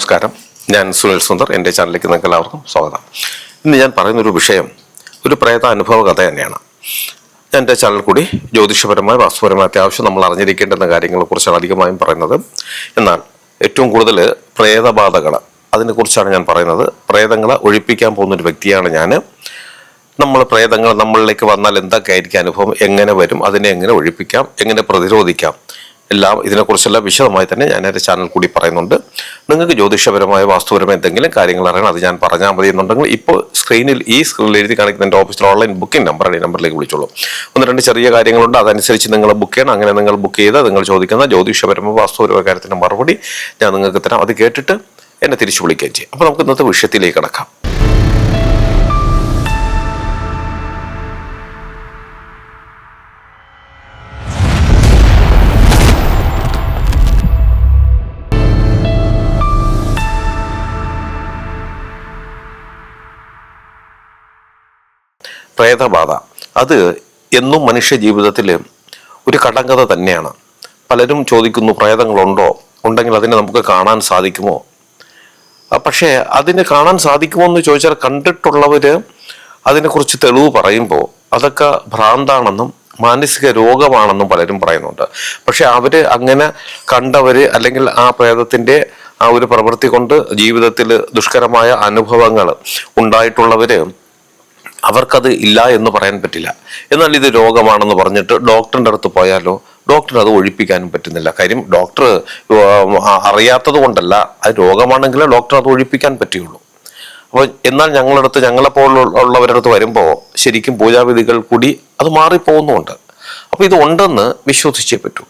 നമസ്കാരം. ഞാൻ സുനിൽ സുന്ദർ എന്റെ ചാനലിലേക്ക് നിങ്ങൾക്ക് എല്ലാവർക്കും സ്വാഗതം. ഇന്ന് ഞാൻ പറയുന്നൊരു വിഷയം ഒരു പ്രേത അനുഭവ കഥ തന്നെയാണ്. എന്റെ ചാനൽ കൂടി ജ്യോതിഷപരമായ വാസ്തുപരമായ അത്യാവശ്യം നമ്മൾ അറിഞ്ഞിരിക്കേണ്ടുന്ന കാര്യങ്ങളെക്കുറിച്ചാണ് അധികമായും പറയുന്നത്. എന്നാൽ ഏറ്റവും കൂടുതൽ പ്രേതബാധകൾ അതിനെക്കുറിച്ചാണ് ഞാൻ പറയുന്നത്. പ്രേതങ്ങളെ ഒഴിപ്പിക്കാൻ പോകുന്ന ഒരു വ്യക്തിയാണ് ഞാൻ. നമ്മൾ പ്രേതങ്ങൾ നമ്മളിലേക്ക് വന്നാൽ എന്തൊക്കെ ആയിരിക്കും അനുഭവം? എങ്ങനെ വരും? അതിനെ എങ്ങനെ ഒഴിപ്പിക്കാം? എങ്ങനെ പ്രതിരോധിക്കാം? എല്ലാം ഇതിനെക്കുറിച്ചെല്ലാം വിശദമായി തന്നെ ഞാൻ എന്റെ ചാനൽ കൂടി പറയുന്നുണ്ട്. നിങ്ങൾക്ക് ജ്യോതിഷപരമായ വാസ്തുപരമായ എന്തെങ്കിലും കാര്യങ്ങൾ അറിയണം അത് ഞാൻ പറഞ്ഞാൽ മതി എന്നുണ്ടെങ്കിൽ ഇപ്പോൾ സ്ക്രീനിൽ ഈ സ്ക്രീനിൽ എഴുതി കാണിക്കുന്ന എന്റെ ഓഫീസിൽ ഓൺലൈൻ ബുക്കിംഗ് നമ്പറാണ് ഈ നമ്പറിലേക്ക് വിളിച്ചോളൂ. ഒന്ന് രണ്ട് ചെറിയ കാര്യങ്ങളുണ്ട് അതനുസരിച്ച് നിങ്ങൾ ബുക്ക് ചെയ്യണം. അങ്ങനെ നിങ്ങൾ ബുക്ക് ചെയ്ത് നിങ്ങൾ ചോദിക്കുന്ന ജ്യോതിഷപരമോ വാസ്തുപരമോ കാര്യത്തിന്റെ മറുപടി ഞാൻ നിങ്ങൾക്ക് തരാം. അത് കേട്ടിട്ട് എന്നെ തിരിച്ചു വിളിക്കുകയും ചെയ്യും. അപ്പോൾ നമുക്ക് ഇന്നത്തെ വിഷയത്തിലേക്ക് കിടക്കാം. പ്രേതബാധ. അത് എന്നും മനുഷ്യ ജീവിതത്തിൽ ഒരു കടങ്കഥ തന്നെയാണ്. പലരും ചോദിക്കുന്നു പ്രേതങ്ങളുണ്ടോ? ഉണ്ടെങ്കിൽ അതിനെ നമുക്ക് കാണാൻ സാധിക്കുമോ? പക്ഷേ അതിന് കാണാൻ സാധിക്കുമോ എന്ന് ചോദിച്ചാൽ കണ്ടിട്ടുള്ളവർ അതിനെക്കുറിച്ച് തെളിവ് പറയുമ്പോൾ അതൊക്കെ ഭ്രാന്താണെന്നും മാനസിക രോഗമാണെന്നും പലരും പറയുന്നുണ്ട്. പക്ഷെ അവർ അങ്ങനെ കണ്ടവർ അല്ലെങ്കിൽ ആ പ്രേതത്തിന്റെ ആ ഒരു പ്രവൃത്തി കൊണ്ട് ജീവിതത്തിൽ ദുഷ്കരമായ അനുഭവങ്ങൾ ഉണ്ടായിട്ടുള്ളവര് അവർക്കത് ഇല്ല എന്ന് പറയാൻ പറ്റില്ല. എന്നാൽ ഇത് രോഗമാണെന്ന് പറഞ്ഞിട്ട് ഡോക്ടറിന്റെ അടുത്ത് പോയാലോ ഡോക്ടർ അത് ഒഴിപ്പിക്കാനും പറ്റുന്നില്ല. കാര്യം ഡോക്ടർ അറിയാത്തത് കൊണ്ടല്ല അത് രോഗമാണെങ്കിൽ ഡോക്ടർ അത് ഒഴിപ്പിക്കാൻ പറ്റുകയുള്ളൂ. അപ്പോൾ എന്നാൽ ഞങ്ങളുടെ അടുത്ത് ഞങ്ങളെപ്പോലുള്ളവരുടെ അടുത്ത് വരുമ്പോൾ ശരിക്കും പൂജാവിധികൾ കൂടി അത് മാറിപ്പോകുന്നുമുണ്ട്. അപ്പോൾ ഇത് ഉണ്ടെന്ന് വിശ്വസിച്ചേ പറ്റൂ.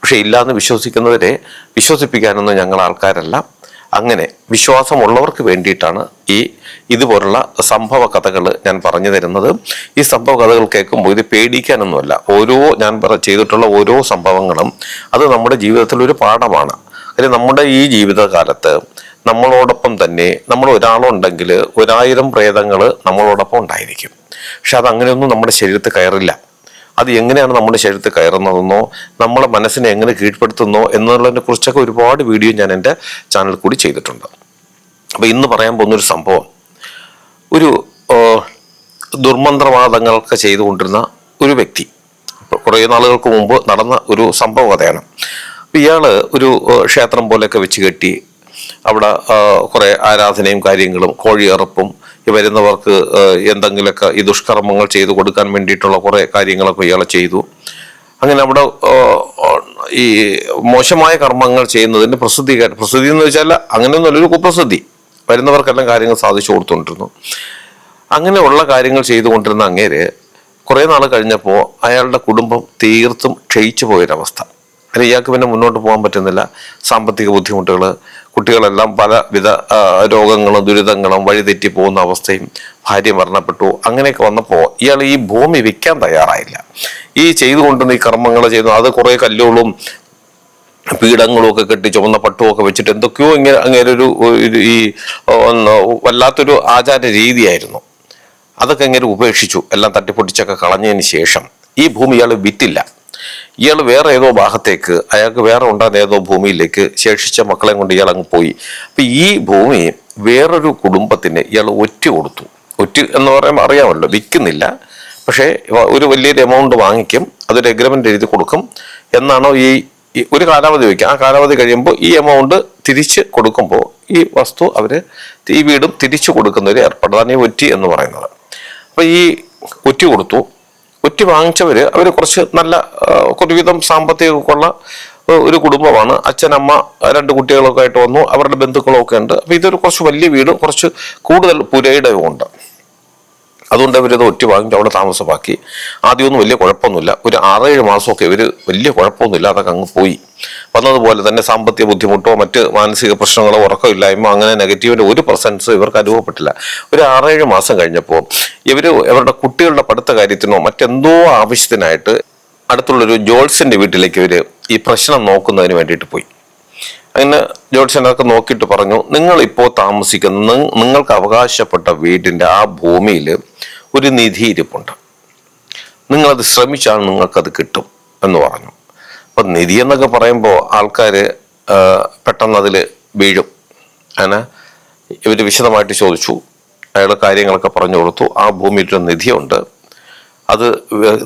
പക്ഷേ ഇല്ലാന്ന് വിശ്വസിക്കുന്നവരെ വിശ്വസിപ്പിക്കാനൊന്നും ഞങ്ങൾ ആൾക്കാരല്ല. അങ്ങനെ വിശ്വാസമുള്ളവർക്ക് വേണ്ടിയിട്ടാണ് ഈ ഇതുപോലുള്ള സംഭവ കഥകൾ ഞാൻ പറഞ്ഞു തരുന്നത്. ഈ സംഭവ കഥകൾ കേൾക്കുമ്പോൾ ഇത് പേടിക്കാനൊന്നുമല്ല. ഓരോ ഞാൻ ചെയ്തിട്ടുള്ള ഓരോ സംഭവങ്ങളും അത് നമ്മുടെ ജീവിതത്തിൽ ഒരു പാഠമാണ്. അല്ലെങ്കിൽ നമ്മുടെ ഈ ജീവിതകാലത്ത് നമ്മളോടൊപ്പം തന്നെ നമ്മൾ ഒരാളുണ്ടെങ്കിൽ ഒരായിരം പ്രേതങ്ങൾ നമ്മളോടൊപ്പം ഉണ്ടായിരിക്കും. പക്ഷെ അതങ്ങനെയൊന്നും നമ്മുടെ ശരീരത്തിൽ കയറില്ല. അത് എങ്ങനെയാണ് നമ്മുടെ ശരീരത്തിൽ കയറുന്നതെന്നോ നമ്മുടെ മനസ്സിനെ എങ്ങനെ കീഴ്പ്പെടുത്തുന്നോ എന്നുള്ളതിനെ കുറിച്ചൊക്കെ ഒരുപാട് വീഡിയോ ഞാൻ എന്റെ ചാനൽ കൂടി ചെയ്തിട്ടുണ്ട്. അപ്പോൾ ഇന്ന് പറയാൻ പോകുന്ന ഒരു സംഭവം. ഒരു ദുർമന്ത്രവാദങ്ങളൊക്കെ ചെയ്തുകൊണ്ടിരുന്ന ഒരു വ്യക്തി. കുറേ നാളുകൾക്ക് മുമ്പ് നടന്ന ഒരു സംഭവ കഥയാണ്. ഇയാൾ ഒരു ക്ഷേത്രം പോലെയൊക്കെ വെച്ച് കെട്ടി അവിടെ കുറേ ആരാധനയും കാര്യങ്ങളും കോഴിയറപ്പും വരുന്നവർക്ക് എന്തെങ്കിലുമൊക്കെ ഈ ദുഷ്കർമ്മങ്ങൾ ചെയ്തു കൊടുക്കാൻ വേണ്ടിയിട്ടുള്ള കുറേ കാര്യങ്ങളൊക്കെ ഇയാൾ ചെയ്തു. അങ്ങനെ അവിടെ ഈ മോശമായ കർമ്മങ്ങൾ ചെയ്യുന്നതിന് പ്രസിദ്ധി പ്രസിദ്ധി എന്ന് വെച്ചാൽ അങ്ങനെയൊന്നുമല്ല ഒരു കുപ്രസിദ്ധി. വരുന്നവർക്കെല്ലാം കാര്യങ്ങൾ സാധിച്ചു കൊടുത്തുകൊണ്ടിരുന്നു. അങ്ങനെയുള്ള കാര്യങ്ങൾ ചെയ്തുകൊണ്ടിരുന്ന അങ്ങേര് കുറേ നാൾ കഴിഞ്ഞപ്പോൾ അയാളുടെ കുടുംബം തീർത്തും ക്ഷയിച്ചു പോയൊരവസ്ഥ. അല്ലെങ്കിൽ ഇയാൾക്ക് പിന്നെ മുന്നോട്ട് പോകാൻ പറ്റുന്നില്ല. സാമ്പത്തിക ബുദ്ധിമുട്ടുകൾ കുട്ടികളെല്ലാം പലവിധ വിധ രോഗങ്ങളും ദുരിതങ്ങളും വഴിതെറ്റി പോകുന്ന അവസ്ഥയും ഭാര്യ മരണപ്പെട്ടു. അങ്ങനെയൊക്കെ വന്നപ്പോൾ ഇയാൾ ഈ ഭൂമി വിൽക്കാൻ തയ്യാറായില്ല. ഈ ചെയ്തുകൊണ്ടിരുന്ന ഈ കർമ്മങ്ങൾ ചെയ്തു അത് കുറേ കല്ലുകളും പീഠങ്ങളും ഒക്കെ കെട്ടി ചുമന്ന പട്ടുമൊക്കെ വെച്ചിട്ട് എന്തൊക്കെയോ ഇങ്ങനെ അങ്ങനെ ഒരു ഈ വല്ലാത്തൊരു ആചാര രീതിയായിരുന്നു. അതൊക്കെ ഇങ്ങനെ ഉപേക്ഷിച്ചു എല്ലാം തട്ടിപ്പൊട്ടിച്ചൊക്കെ കളഞ്ഞതിന് ശേഷം ഈ ഭൂമി ഇയാൾ വിറ്റില്ല. ഇയാൾ വേറെ ഏതോ ഭാഗത്തേക്ക് അയാൾക്ക് വേറെ ഉണ്ടാകുന്ന ഏതോ ഭൂമിയിലേക്ക് ശേഷിച്ച മക്കളെ കൊണ്ട് ഇയാൾ അങ്ങ് പോയി. അപ്പൊ ഈ ഭൂമി വേറൊരു കുടുംബത്തിന് ഇയാൾ ഒറ്റ കൊടുത്തു. ഒറ്റ എന്ന് പറയുമ്പോൾ അറിയാമല്ലോ വിൽക്കുന്നില്ല. പക്ഷേ ഒരു വലിയൊരു എമൗണ്ട് വാങ്ങിക്കും അതൊരു എഗ്രിമെന്റ് എഴുതി കൊടുക്കും. എന്നാണോ ഈ ഒരു കാലാവധി വയ്ക്കുക. ആ കാലാവധി കഴിയുമ്പോൾ ഈ എമൗണ്ട് തിരിച്ച് കൊടുക്കുമ്പോൾ ഈ വസ്തു അവർ ഈ വീടും തിരിച്ചു കൊടുക്കുന്ന ഒരു ഈ ഒറ്റി എന്ന് പറയുന്നത്. അപ്പോൾ ഈ ഒറ്റി കൊടുത്തു. ഒറ്റി വാങ്ങിച്ചവര് അവർ കുറച്ച് നല്ല ഒരുവിധം സാമ്പത്തികമൊക്കെയുള്ള ഒരു കുടുംബമാണ്. അച്ഛൻ അമ്മ രണ്ട് കുട്ടികളൊക്കെ ആയിട്ട് വന്നു. അവരുടെ ബന്ധുക്കളൊക്കെ ഉണ്ട്. അപ്പോൾ ഇതൊരു കുറച്ച് വലിയ വീട് കുറച്ച് കൂടുതൽ പുരയിടവും ഉണ്ട്. അതുകൊണ്ട് അവരത് ഒറ്റ വാങ്ങി അവിടെ താമസമാക്കി. ആദ്യമൊന്നും വലിയ കുഴപ്പമൊന്നുമില്ല. ഒരു ആറേഴ് മാസമൊക്കെ ഇവർ വലിയ കുഴപ്പമൊന്നുമില്ല. അതൊക്കെ അങ്ങ് പോയി. വന്നതുപോലെ തന്നെ സാമ്പത്തിക ബുദ്ധിമുട്ടോ മറ്റ് മാനസിക പ്രശ്നങ്ങളോ ഉറക്കമില്ലായ്മ അങ്ങനെ നെഗറ്റീവിന്റെ ഒരു പ്രസൻസ് ഇവർക്ക് അനുഭവപ്പെട്ടില്ല. ഒരു ആറേഴ് മാസം കഴിഞ്ഞപ്പോൾ ഇവർ ഇവരുടെ കുട്ടികളുടെ പഠിത്ത കാര്യത്തിനോ മറ്റെന്തോ ആവശ്യത്തിനായിട്ട് അടുത്തുള്ളൊരു ജോൾസിന്റെ വീട്ടിലേക്ക് ഇവർ ഈ പ്രശ്നം നോക്കുന്നതിന് വേണ്ടിയിട്ട് പോയി. അങ്ങനെ ജ്യോതിഷനൊക്കെ നോക്കിയിട്ട് പറഞ്ഞു നിങ്ങൾ ഇപ്പോൾ താമസിക്കുന്ന നിങ്ങൾക്ക് അവകാശപ്പെട്ട വീടിന്റെ ആ ഭൂമിയിൽ ഒരു നിധി ഇരിപ്പുണ്ട്. നിങ്ങളത് ശ്രമിച്ചാൽ നിങ്ങൾക്കത് കിട്ടും എന്ന് പറഞ്ഞു. അപ്പൊ നിധി എന്നൊക്കെ പറയുമ്പോൾ ആൾക്കാർ പെട്ടെന്ന് അതിൽ വീഴും. അങ്ങനെ ഇവർ വിശദമായിട്ട് ചോദിച്ചു. അയാൾ കാര്യങ്ങളൊക്കെ പറഞ്ഞു കൊടുത്തു. ആ ഭൂമിയിൽ ഒരു നിധിയുണ്ട്. അത്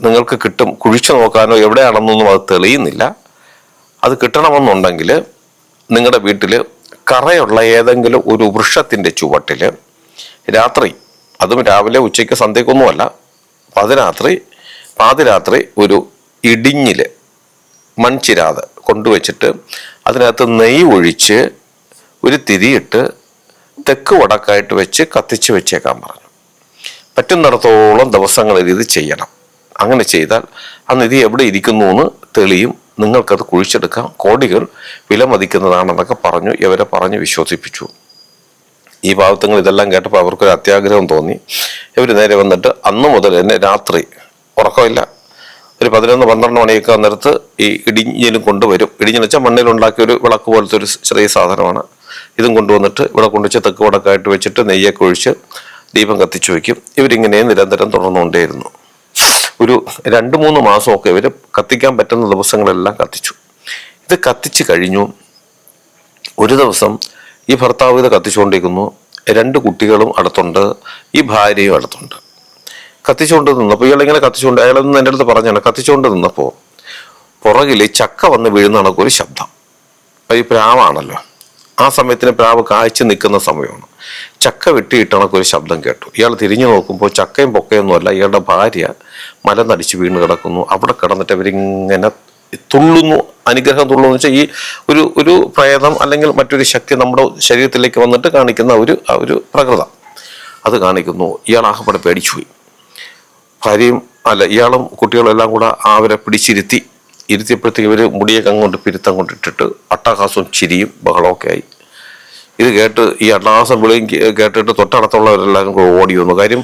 നിങ്ങൾക്ക് കിട്ടും. കുഴിച്ചു നോക്കാനോ എവിടെയാണെന്നൊന്നും അത് തെളിയുന്നില്ല. അത് കിട്ടണമെന്നുണ്ടെങ്കിൽ നിങ്ങളുടെ വീട്ടിൽ കറയുള്ള ഏതെങ്കിലും ഒരു വൃക്ഷത്തിന്റെ ചുവട്ടിൽ രാത്രി അതും രാവിലെ ഉച്ചയ്ക്ക് സന്ധ്യക്കൊന്നുമല്ല പാതിരാത്രി പാതിരാത്രി ഒരു ഇടിഞ്ഞിൽ മൺചിരാത് കൊണ്ടുവച്ചിട്ട് അതിനകത്ത് നെയ്യ് ഒഴിച്ച് ഒരു തിരിയിട്ട് തെക്ക് വടക്കായിട്ട് വെച്ച് കത്തിച്ച് വെച്ചേക്കാൻ പറഞ്ഞു. പറ്റുന്നിടത്തോളം ദിവസങ്ങളിൽ ഇത് ചെയ്യണം. അങ്ങനെ ചെയ്താൽ ആ നിധി എവിടെ ഇരിക്കുന്നു എന്ന് തെളിയും നിങ്ങൾക്കത് കുഴിച്ചെടുക്കാം. കോടികൾ വിലമതിക്കുന്നതാണെന്നൊക്കെ പറഞ്ഞു ഇവരെ പറഞ്ഞ് വിശ്വസിപ്പിച്ചു. ഈ ഭാഗത്തുങ്ങൾ ഇതെല്ലാം കേട്ടപ്പോൾ അവർക്കൊരു അത്യാഗ്രഹം തോന്നി. ഇവർ നേരെ വന്നിട്ട് അന്ന് മുതൽ തന്നെ രാത്രി ഉറക്കമില്ല. ഒരു പതിനൊന്ന് പന്ത്രണ്ട് മണിയൊക്കെ നേരത്ത് ഈ ഇടിഞ്ഞിലും കൊണ്ടുവരും. ഇടിഞ്ഞെന്ന് വെച്ചാൽ മണ്ണിലുണ്ടാക്കിയ ഒരു വിളക്ക് പോലത്തെ ഒരു ചെറിയ സാധനമാണ്. ഇതും കൊണ്ടുവന്നിട്ട് ഇവിടെ കൊണ്ടുവച്ച് തെക്ക് വടക്കായിട്ട് വെച്ചിട്ട് നെയ്യൊക്കെ ഒഴിച്ച് ദീപം കത്തിച്ചു വയ്ക്കും. ഇവരിങ്ങനെ നിരന്തരം തുടർന്നുകൊണ്ടേയിരുന്നു. ഒരു രണ്ട് മൂന്ന് മാസമൊക്കെ ഇവർ കത്തിക്കാൻ പറ്റുന്ന ദിവസങ്ങളെല്ലാം കത്തിച്ചു. ഇത് കത്തിച്ച് കഴിഞ്ഞു. ഒരു ദിവസം ഈ ഭർത്താവ് ഇത് കത്തിച്ചുകൊണ്ടിരിക്കുന്നു. രണ്ട് കുട്ടികളും അടുത്തുണ്ട്. ഈ ഭാര്യയും അടുത്തുണ്ട്. കത്തിച്ചുകൊണ്ട് നിന്നപ്പോൾ ഇയാളിങ്ങനെ കത്തിച്ചുകൊണ്ട് അയാളൊന്നും എന്റെ അടുത്ത് പറഞ്ഞാണ് കത്തിച്ചുകൊണ്ട് നിന്നപ്പോൾ പുറകിൽ ചക്ക വന്ന് വീഴുന്ന കണക്ക് ഒരു ശബ്ദം. ഈ പ്രാവാണല്ലോ. ആ സമയത്തിന് പ്രാവ് കാഴ്ച നിൽക്കുന്ന സമയമാണ്. ചക്ക വെട്ടിയിട്ട് കണക്കൊരു ശബ്ദം കേട്ടു. ഇയാൾ തിരിഞ്ഞു നോക്കുമ്പോൾ ചക്കയും പൊക്കയൊന്നുമല്ല ഇയാളുടെ ഭാര്യ മലന്നടിച്ച് വീണ് കിടക്കുന്നു. അവിടെ കിടന്നിട്ട് അവരിങ്ങനെ തുള്ളുന്നു അനുഗ്രഹം തുള്ളുന്നു വെച്ചാൽ ഈ ഒരു ഒരു പ്രേതം അല്ലെങ്കിൽ മറ്റൊരു ശക്തി നമ്മുടെ ശരീരത്തിലേക്ക് വന്നിട്ട് കാണിക്കുന്ന ഒരു ഒരു പ്രകൃതം. അത് കാണിക്കുന്നു. ഇയാൾ ആകപ്പെടെ പേടിച്ചുപോയി ഭാര്യയും അല്ല ഇയാളും കുട്ടികളും എല്ലാം കൂടെ അവരെ പിടിച്ചിരുത്തി. ഇരുത്തിയപ്പോഴത്തേക്ക് ഇവർ മുടിയൊക്കെ അങ്ങോട്ട് പിരുത്തം കൊണ്ടിട്ടിട്ട് അട്ടഹാസവും ചിരിയും ബഹളമൊക്കെ ആയി. ഇത് കേട്ട് ഈ അട്ടഹാസം വിളിയും കേട്ടിട്ട് തൊട്ടടുത്തുള്ളവരെല്ലാവരും കൂടെ ഓടി വന്നു. കാര്യം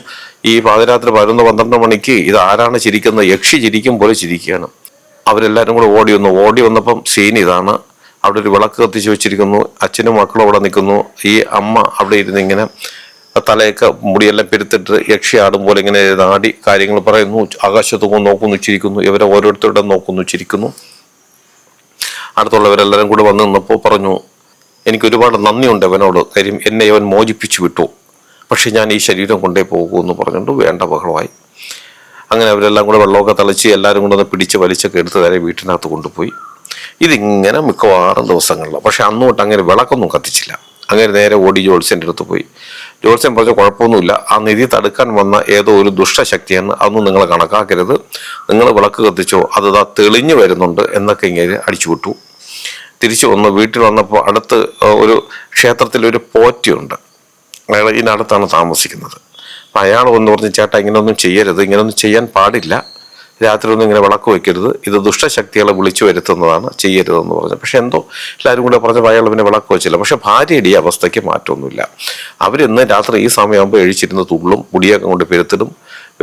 ഈ പാതിരാത്രി പതിനൊന്ന് പന്ത്രണ്ട് മണിക്ക് ഇത് ആരാണ് ചിരിക്കുന്നത് യക്ഷി ചിരിക്കും പോലെ ചിരിക്കുകയാണ്. അവരെല്ലാവരും കൂടെ ഓടി വന്നു. ഓടി വന്നപ്പം സീൻ ഇതാണ്. അവിടെ ഒരു വിളക്ക് കത്തിച്ച് വെച്ചിരിക്കുന്നു. അച്ഛനും മക്കളും അവിടെ നിൽക്കുന്നു. ഈ അമ്മ അവിടെ ഇരുന്ന് ഇങ്ങനെ തലയൊക്കെ മുടിയെല്ലാം പെരുത്തിട്ട് യക്ഷി ആടും പോലെ ഇങ്ങനെ നാടി കാര്യങ്ങൾ പറയുന്നു. ആകാശത്ത് പോകുന്നു നോക്കുന്നു ചിരിക്കുന്നു. ഇവരെ ഓരോരുത്തരുടെ നോക്കുന്നു ചിരിക്കുന്നു. അടുത്തുള്ളവരെല്ലാവരും കൂടെ വന്ന് നിന്നപ്പോൾ പറഞ്ഞു എനിക്ക് ഒരുപാട് നന്ദിയുണ്ട് അവനോട്. കാര്യം എന്നെ അവൻ മോചിപ്പിച്ചു വിട്ടു. പക്ഷെ ഞാൻ ഈ ശരീരം കൊണ്ടേ പോകൂ എന്ന് പറഞ്ഞുകൊണ്ട് വേണ്ട ബഹളമായി. അങ്ങനെ അവരെല്ലാം കൂടെ വെള്ളമൊക്കെ തളിച്ച് എല്ലാവരും കൂടെ ഒന്ന് പിടിച്ച് വലിച്ചൊക്കെ എടുത്ത് നേരെ വീട്ടിനകത്ത് കൊണ്ടുപോയി. ഇതിങ്ങനെ മിക്കവാറും ദിവസങ്ങളിൽ പക്ഷെ അന്നോട്ട് അങ്ങനെ വിളക്കൊന്നും കത്തിച്ചില്ല. അങ്ങനെ നേരെ ഓടി ജോത്സ്യന്റെ അടുത്ത് പോയി. ജോത്സ്യൻ പറഞ്ഞ കുഴപ്പമൊന്നുമില്ല. ആ നിധി തടുക്കാൻ വന്ന ഏതോ ഒരു ദുഷ്ടശക്തിയെന്ന് അതൊന്നും നിങ്ങൾ കണക്കാക്കരുത്. നിങ്ങൾ വിളക്ക് കത്തിച്ചോ അത് തെളിഞ്ഞു വരുന്നുണ്ട് എന്നൊക്കെ ഇങ്ങനെ അടിച്ചുവിട്ടു തിരിച്ചു വന്നു വീട്ടിൽ വന്നപ്പോൾ അടുത്ത് ഒരു ക്ഷേത്രത്തിൽ ഒരു പോറ്റിയുണ്ട് അയാൾ ഇതിനടുത്താണ് താമസിക്കുന്നത്. അപ്പം അയാൾ വന്ന് പറഞ്ഞ് ചേട്ടാ ഇങ്ങനെയൊന്നും ചെയ്യരുത് ഇങ്ങനെയൊന്നും ചെയ്യാൻ പാടില്ല. രാത്രി ഒന്നും ഇങ്ങനെ വിളക്ക് വെക്കരുത്. ഇത് ദുഷ്ടശക്തികളെ വിളിച്ചു വരുത്തുന്നതാണ് ചെയ്യരുതെന്ന് പറഞ്ഞു. പക്ഷെ എന്തോ എല്ലാവരും കൂടെ പറഞ്ഞപ്പോൾ അയാൾ പിന്നെ വിളക്ക് വെച്ചില്ല. പക്ഷെ ഭാര്യയുടെ ഈ അവസ്ഥയ്ക്ക് മാറ്റമൊന്നുമില്ല. അവരിന്ന് രാത്രി ഈ സമയമാകുമ്പോൾ എഴിച്ചിരുന്ന് തുള്ളും മുടിയൊക്കെ കൊണ്ട് പെരുത്തിടും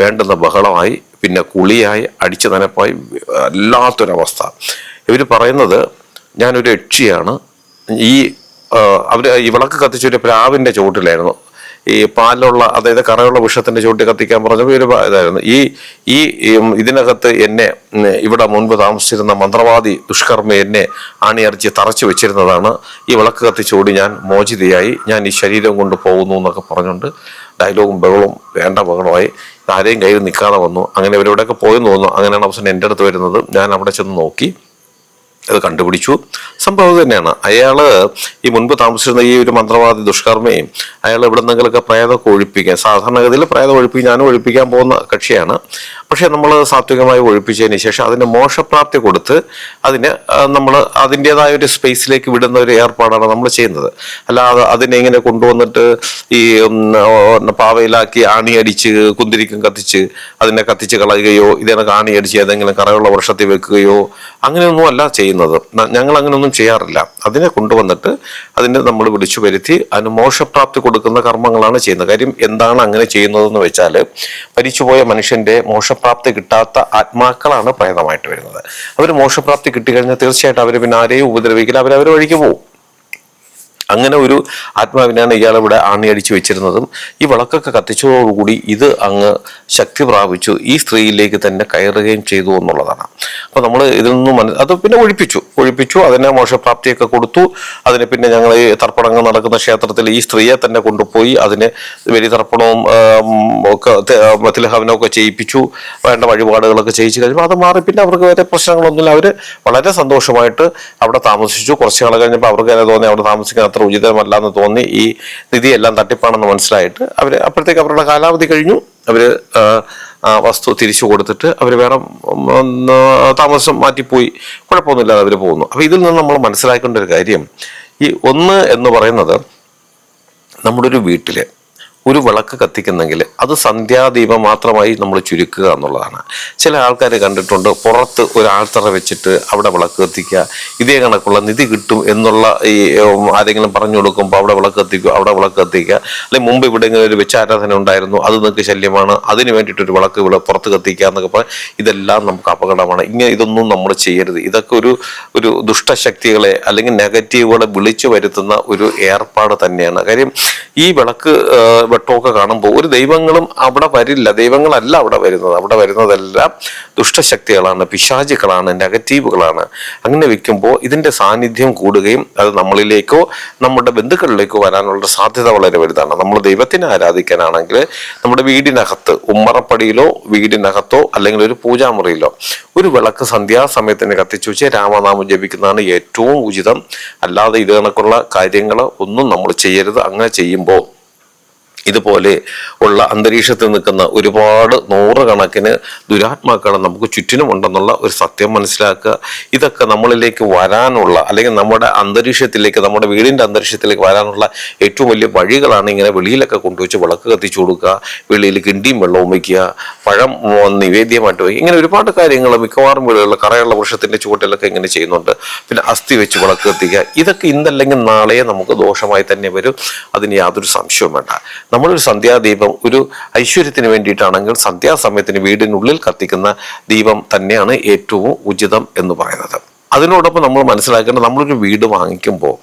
വേണ്ടുന്ന ബഹളമായി പിന്നെ കുളിയായി അടിച്ചു നനപ്പായി വല്ലാത്തൊരവസ്ഥ ഇവർ പറയുന്നത് ഞാനൊരു യക്ഷിയാണ്. ഈ അവർ ഈ വിളക്ക് കത്തിച്ച ഒരു പ്രാവിന്റെ ചുവട്ടിലായിരുന്നു. ഈ പാലുള്ള അതായത് കറയുള്ള വിഷത്തിന്റെ ചുവട്ടിൽ കത്തിക്കാൻ പറഞ്ഞപ്പോൾ ഒരു ഇതായിരുന്നു. ഈ ഈ ഇതിനകത്ത് എന്നെ ഇവിടെ മുൻപ് താമസിച്ചിരുന്ന മന്ത്രവാദി ദുഷ്കർമ്മ എന്നെ അണിയറിച്ച് തറച്ചു വെച്ചിരുന്നതാണ്. ഈ വിളക്ക് കത്തിച്ചോടി ഞാൻ മോചിതയായി. ഞാൻ ഈ ശരീരം കൊണ്ട് പോകുന്നു എന്നൊക്കെ പറഞ്ഞുകൊണ്ട് ഡയലോഗും ബഹളവും വേണ്ട ബഹളമായി. ആരെയും കയ്യിൽ നിൽക്കാതെ വന്നു. അങ്ങനെ ഇവരിവിടെയൊക്കെ പോയെന്ന് തോന്നുന്നു. അങ്ങനെയാണ് അവസാനം എന്റെ അടുത്ത് വരുന്നത്. ഞാൻ അവിടെ ചെന്ന് നോക്കി. അത് കണ്ടുപിടിച്ചു. സംഭവം തന്നെയാണ്. അയാൾ ഈ മുൻപ് താമസിച്ചിരുന്ന ഈ ഒരു മന്ത്രവാദി ദുഷ്കർമ്മയും അയാൾ എവിടെ നിന്നെങ്കിലൊക്കെ പ്രേതമൊക്കെ ഒഴിപ്പിക്കാൻ സാധാരണഗതിയിൽ പ്രേതം ഒഴിപ്പിക്കാൻ ഞാനും ഒഴിപ്പിക്കാൻ പോകുന്ന കക്ഷിയാണ്. പക്ഷെ നമ്മൾ സാത്വികമായി ഒഴിപ്പിച്ചതിന് ശേഷം അതിന് മോശപ്രാപ്തി കൊടുത്ത് അതിന് നമ്മൾ അതിന്റെതായ ഒരു സ്പേസിലേക്ക് വിടുന്ന ഒരു ഏർപ്പാടാണ് നമ്മൾ ചെയ്യുന്നത്. അല്ലാതെ അതിനെ ഇങ്ങനെ കൊണ്ടുവന്നിട്ട് ഈ പാവയിലാക്കി ആണിയടിച്ച് കുന്തിരിക്കും കത്തിച്ച് അതിനെ കത്തിച്ച് കളയുകയോ ഇതിനെ ആണിയടിച്ച് ഏതെങ്കിലും കറയുള്ള വർഷത്തിൽ വെക്കുകയോ അങ്ങനെയൊന്നും അല്ല ചെയ്യുന്നത്. ഞങ്ങൾ അങ്ങനെയൊന്നും ചെയ്യാറില്ല. അതിനെ കൊണ്ടുവന്നിട്ട് അതിനെ നമ്മൾ വിളിച്ചു വരുത്തി അതിന് മോശപ്രാപ്തി കൊടുക്കുന്ന കർമ്മങ്ങളാണ് ചെയ്യുന്നത്. കാര്യം എന്താണ് അങ്ങനെ ചെയ്യുന്നതെന്ന് വെച്ചാൽ മരിച്ചുപോയ മനുഷ്യന്റെ മോശപ്രാപ്തി കിട്ടാത്ത ആത്മാക്കളാണ് പ്രേതമായിട്ട് വരുന്നത്. അവർ മോക്ഷപ്രാപ്തി കിട്ടിക്കഴിഞ്ഞാൽ തീർച്ചയായിട്ടും അവർ പിന്നെ ആരെയും ഉപദ്രവിക്കില്ല. അവർ അവർ വഴിക്ക് പോകും അങ്ങനെ ഒരു ആത്മാവിനാണ് ഇയാൾ ഇവിടെ ആണിയടിച്ചു വെച്ചിരുന്നതും ഈ വിളക്കൊക്കെ കത്തിച്ചതോടുകൂടി ഇത് അങ്ങ് ശക്തി പ്രാപിച്ചു ഈ സ്ത്രീയിലേക്ക് തന്നെ കയറുകയും ചെയ്തു എന്നുള്ളതാണ്. അപ്പൊ നമ്മൾ ഇതിൽ നിന്നും മനസ്സിൽ അത് പിന്നെ ഒഴിപ്പിച്ചു. ഒഴിപ്പിച്ചു അതിനെ മോശപ്രാപ്തിയൊക്കെ കൊടുത്തു. അതിന് പിന്നെ ഞങ്ങൾ ഈ തർപ്പണങ്ങൾ നടക്കുന്ന ക്ഷേത്രത്തിൽ ഈ സ്ത്രീയെ തന്നെ കൊണ്ടുപോയി അതിന് വലിയ തർപ്പണവും ഒക്കെ തെ- ആ, ചെയ്യിപ്പിച്ചു. വേണ്ട വഴിപാടുകളൊക്കെ ചെയ്യിച്ചു കഴിഞ്ഞപ്പോൾ അത് മാറി. പിന്നെ അവർക്ക് വേറെ പ്രശ്നങ്ങളൊന്നുമില്ല. അവർ വളരെ സന്തോഷമായിട്ട് അവിടെ താമസിച്ചു. കുറച്ച് നാൾ കഴിഞ്ഞപ്പോൾ അവർക്ക് തന്നെ തോന്നി അവിടെ താമസിക്കാൻ അത്ര ഉചിതമല്ല എന്ന് തോന്നി ഈ നിധിയെല്ലാം തട്ടിപ്പാണെന്ന് മനസ്സിലായിട്ട് അവർ അപ്പോഴത്തേക്ക് അവരുടെ കാലാവധി കഴിഞ്ഞു. അവർ വസ്തു തിരിച്ചു കൊടുത്തിട്ട് അവർ വേറെ താമസം മാറ്റിപ്പോയി. കുഴപ്പമൊന്നുമില്ലാതെ അവർ പോകുന്നു. അപ്പോൾ ഇതിൽ നിന്ന് നമ്മൾ മനസ്സിലാക്കേണ്ട ഒരു കാര്യം ഈ ഒന്ന് എന്ന് പറയുന്നത് നമ്മുടെ ഒരു വീട്ടിൽ ഒരു വിളക്ക് കത്തിക്കുന്നെങ്കിൽ അത് സന്ധ്യാദീപം മാത്രമായി നമ്മൾ ചുരുക്കുക എന്നുള്ളതാണ്. ചില ആൾക്കാർ കണ്ടിട്ടുണ്ട് പുറത്ത് ഒരു ആൾത്തറ വെച്ചിട്ട് അവിടെ വിളക്ക് കത്തിക്കുക ഇതേ കണക്കുള്ള നിധി കിട്ടും എന്നുള്ള ഈ ആരെങ്കിലും പറഞ്ഞു കൊടുക്കുമ്പോൾ അവിടെ വിളക്ക് കത്തിക്കുക അവിടെ വിളക്ക് കത്തിക്കുക. അല്ലെങ്കിൽ മുമ്പ് ഇവിടെ ഇങ്ങനെ ഒരു വെച്ചാരാധന ഉണ്ടായിരുന്നു അത് നിങ്ങൾക്ക് ശല്യമാണ് അതിന് വേണ്ടിയിട്ട് ഒരു വിളക്ക് ഇവിടെ പുറത്ത് കത്തിക്കുക എന്നൊക്കെ പറഞ്ഞാൽ ഇതെല്ലാം നമുക്ക് അപകടമാണ്. ഇങ്ങനെ ഇതൊന്നും നമ്മൾ ചെയ്യരുത്. ഇതൊക്കെ ഒരു ഒരു ദുഷ്ടശക്തികളെ അല്ലെങ്കിൽ നെഗറ്റീവുകളെ വിളിച്ചു വരുത്തുന്ന ഒരു ഏർപ്പാട് തന്നെയാണ്. കാര്യം ഈ വിളക്ക് വെട്ടമൊക്കെ കാണുമ്പോൾ ഒരു ദൈവങ്ങളും അവിടെ വരില്ല. ദൈവങ്ങളല്ല അവിടെ വരുന്നത്. അവിടെ വരുന്നതെല്ലാം ദുഷ്ടശക്തികളാണ് പിശാചികളാണ് നെഗറ്റീവുകളാണ്. അങ്ങനെ വെക്കുമ്പോൾ ഇതിന്റെ സാന്നിധ്യം കൂടുകയും അത് നമ്മളിലേക്കോ നമ്മുടെ ബന്ധുക്കളിലേക്കോ വരാനുള്ള സാധ്യത വളരെ വലുതാണ്. നമ്മൾ ദൈവത്തിനെ ആരാധിക്കാനാണെങ്കിൽ നമ്മുടെ വീടിനകത്ത് ഉമ്മറപ്പടിയിലോ വീടിനകത്തോ അല്ലെങ്കിൽ ഒരു പൂജാമുറിയിലോ ഒരു വിളക്ക് സന്ധ്യാസമയത്തിന് കത്തിച്ചു വെച്ച് രാമനാമം ജപിക്കുന്നതാണ് ഏറ്റവും ഉചിതം. അല്ലാതെ ഇത് കണക്കുള്ള കാര്യങ്ങൾ ഒന്നും നമ്മൾ ചെയ്യരുത്. അങ്ങനെ ചെയ്യുമ്പോൾ ഇതുപോലെ ഉള്ള അന്തരീക്ഷത്തിൽ നിൽക്കുന്ന ഒരുപാട് നൂറുകണക്കിന് ദുരാത്മാക്കൾ നമുക്ക് ചുറ്റിനും ഉണ്ടെന്നുള്ള ഒരു സത്യം മനസ്സിലാക്കുക. ഇതൊക്കെ നമ്മളിലേക്ക് വരാനുള്ള അല്ലെങ്കിൽ നമ്മുടെ അന്തരീക്ഷത്തിലേക്ക് നമ്മുടെ വീടിന്റെ അന്തരീക്ഷത്തിലേക്ക് വരാനുള്ള ഏറ്റവും വലിയ വഴികളാണ് ഇങ്ങനെ വെളിയിലൊക്കെ കൊണ്ടുവച്ച് വിളക്ക് കത്തിച്ചു കൊടുക്കുക വെളിയിൽ കിണ്ടിയും വെള്ളവും വയ്ക്കുക പഴം നിവേദ്യമായിട്ട് വയ്ക്കുക. ഇങ്ങനെ ഒരുപാട് കാര്യങ്ങൾ മിക്കവാറും വീടുകളിൽ കറയുള്ള വൃക്ഷത്തിന്റെ ചുവട്ടിലൊക്കെ ഇങ്ങനെ ചെയ്യുന്നുണ്ട്. പിന്നെ അസ്ഥി വെച്ച് വിളക്ക് കത്തിക്കുക. ഇതൊക്കെ ഇന്നല്ലെങ്കിൽ നാളെ നമുക്ക് ദോഷമായി തന്നെ വരും. അതിന് യാതൊരു സംശയവും വേണ്ട. നമ്മളൊരു സന്ധ്യാദീപം ഒരു ഐശ്വര്യത്തിന് വേണ്ടിയിട്ടാണെങ്കിൽ സന്ധ്യാസമയത്തിന് വീടിനുള്ളിൽ കത്തിക്കുന്ന ദീപം തന്നെയാണ് ഏറ്റവും ഉചിതം എന്ന് പറയുന്നത്. അതിനോടൊപ്പം നമ്മൾ മനസ്സിലാക്കേണ്ടത് നമ്മളൊരു വീട് വാങ്ങിക്കുമ്പോൾ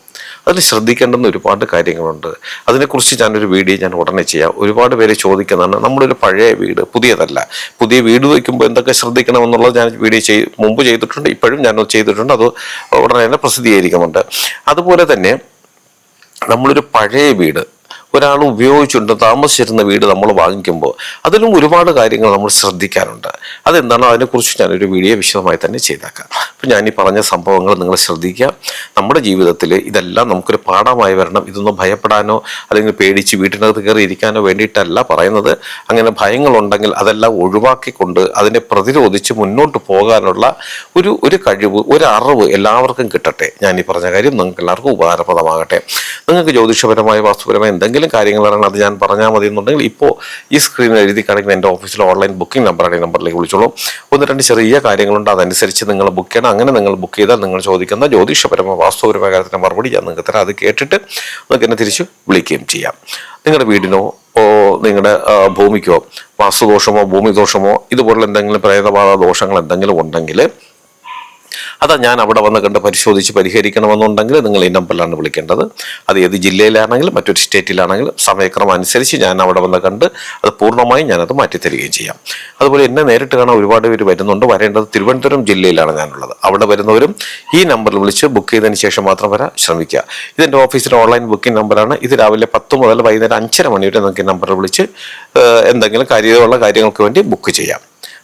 അതിൽ ശ്രദ്ധിക്കേണ്ടുന്ന ഒരുപാട് കാര്യങ്ങളുണ്ട്. അതിനെക്കുറിച്ച് ഞാനൊരു വീഡിയോ ഞാൻ ഉടനെ ചെയ്യാം. ഒരുപാട് പേര് ചോദിക്കുന്നതാണ് നമ്മളൊരു പഴയ വീട് പുതിയതല്ല. പുതിയ വീട് വയ്ക്കുമ്പോൾ എന്തൊക്കെ ശ്രദ്ധിക്കണമെന്നുള്ളത് ഞാൻ വീഡിയോ ചെയ് മുമ്പ് ചെയ്തിട്ടുണ്ട് ഇപ്പോഴും ഞാൻ ചെയ്തിട്ടുണ്ട്. അത് ഉടനെ തന്നെ പ്രസിദ്ധീകരിക്കുന്നുണ്ട്. അതുപോലെ തന്നെ നമ്മളൊരു പഴയ വീട് ഒരാൾ ഉപയോഗിച്ചുകൊണ്ട് താമസിച്ചിരുന്ന വീട് നമ്മൾ വാങ്ങിക്കുമ്പോൾ അതിലും ഒരുപാട് കാര്യങ്ങൾ നമ്മൾ ശ്രദ്ധിക്കാറുണ്ട്. അതെന്താണ് അതിനെക്കുറിച്ച് ഞാനൊരു വീഡിയോ വിശദമായി തന്നെ ചെയ്തേക്കാം. അപ്പം ഞാൻ ഈ പറഞ്ഞ സംഭവങ്ങൾ നിങ്ങൾ ശ്രദ്ധിക്കുക. നമ്മുടെ ജീവിതത്തിൽ ഇതെല്ലാം നമുക്കൊരു പാഠമായി വരണം. ഇതൊന്നും ഭയപ്പെടാനോ അല്ലെങ്കിൽ പേടിച്ച് വീട്ടിനകത്ത് കയറി ഇരിക്കാനോ വേണ്ടിയിട്ടല്ല പറയുന്നത്. അങ്ങനെ ഭയങ്ങളുണ്ടെങ്കിൽ അതെല്ലാം ഒഴിവാക്കിക്കൊണ്ട് അതിനെ പ്രതിരോധിച്ച് മുന്നോട്ട് പോകാനുള്ള ഒരു ഒരു കഴിവ് ഒരു അറിവ് എല്ലാവർക്കും കിട്ടട്ടെ. ഞാൻ ഈ പറഞ്ഞ കാര്യം നിങ്ങൾക്ക് എല്ലാവർക്കും ഉപകാരപ്രദമാകട്ടെ. നിങ്ങൾക്ക് ജ്യോതിഷപരമായ വാസ്തുപരമായ എന്തെങ്കിലും കാര്യങ്ങൾ അറിയണം അത് ഞാൻ പറഞ്ഞാൽ മതി എന്നുണ്ടെങ്കിൽ ഇപ്പോൾ ഈ സ്ക്രീനിൽ എഴുതി കാണിക്കുന്ന എന്റെ ഓഫീസിലെ ഓൺലൈൻ ബുക്കിംഗ് നമ്പറാണ് ഈ നമ്പറിലേക്ക് വിളിച്ചോളൂ. ഒന്ന് രണ്ട് ചെറിയ കാര്യങ്ങളുണ്ട്. അതനുസരിച്ച് നിങ്ങൾ ബുക്ക് ചെയ്യണം. അങ്ങനെ നിങ്ങൾ ബുക്ക് ചെയ്താൽ നിങ്ങൾ ചോദിക്കുന്ന ജ്യോതിഷപരമായ വാസ്തുപരമായ കാര്യത്തിന്റെ മറുപടി ഞാൻ നിങ്ങൾക്ക് തരാം. അത് കേട്ടിട്ട് നിങ്ങൾക്ക് എന്നെ തിരിച്ച് വിളിക്കുകയും ചെയ്യാം. നിങ്ങളുടെ വീടിനോ നിങ്ങളുടെ ഭൂമിക്കോ വാസ്തുദോഷമോ ഭൂമിദോഷമോ ഇതുപോലുള്ള എന്തെങ്കിലും പ്രേതബാധ ദോഷങ്ങൾ എന്തെങ്കിലും ഉണ്ടെങ്കിൽ അതാ ഞാൻ അവിടെ വന്ന് കണ്ട് പരിശോധിച്ച് പരിഹരിക്കണമെന്നുണ്ടെങ്കിൽ നിങ്ങൾ ഈ നമ്പറിലാണ് വിളിക്കേണ്ടത്. അത് ഏത് ജില്ലയിലാണെങ്കിലും മറ്റൊരു സ്റ്റേറ്റിലാണെങ്കിലും സമയക്രമം അനുസരിച്ച് ഞാൻ അവിടെ വന്ന് കണ്ട് അത് പൂർണമായും ഞാനത് മാറ്റിത്തരികയും ചെയ്യാം. അതുപോലെ എന്നെ നേരിട്ട് കാണാൻ ഒരുപാട് പേര് വരുന്നുണ്ട്. വരേണ്ടത് തിരുവനന്തപുരം ജില്ലയിലാണ് ഞാനുള്ളത്. അവിടെ വരുന്നവരും ഈ നമ്പറിൽ വിളിച്ച് ബുക്ക് ചെയ്തതിന് ശേഷം മാത്രം വരാൻ ശ്രമിക്കുക. ഇതെന്റെ ഓഫീസിലെ ഓൺലൈൻ ബുക്കിംഗ് നമ്പറാണ് ഇത് രാവിലെ പത്ത് മുതൽ വൈകുന്നേരം അഞ്ചര മണി വരെ നിങ്ങൾക്ക് ഈ നമ്പറിൽ വിളിച്ച് എന്തെങ്കിലും കാര്യമുള്ള കാര്യങ്ങൾക്ക് വേണ്ടി ബുക്ക് ചെയ്യാം.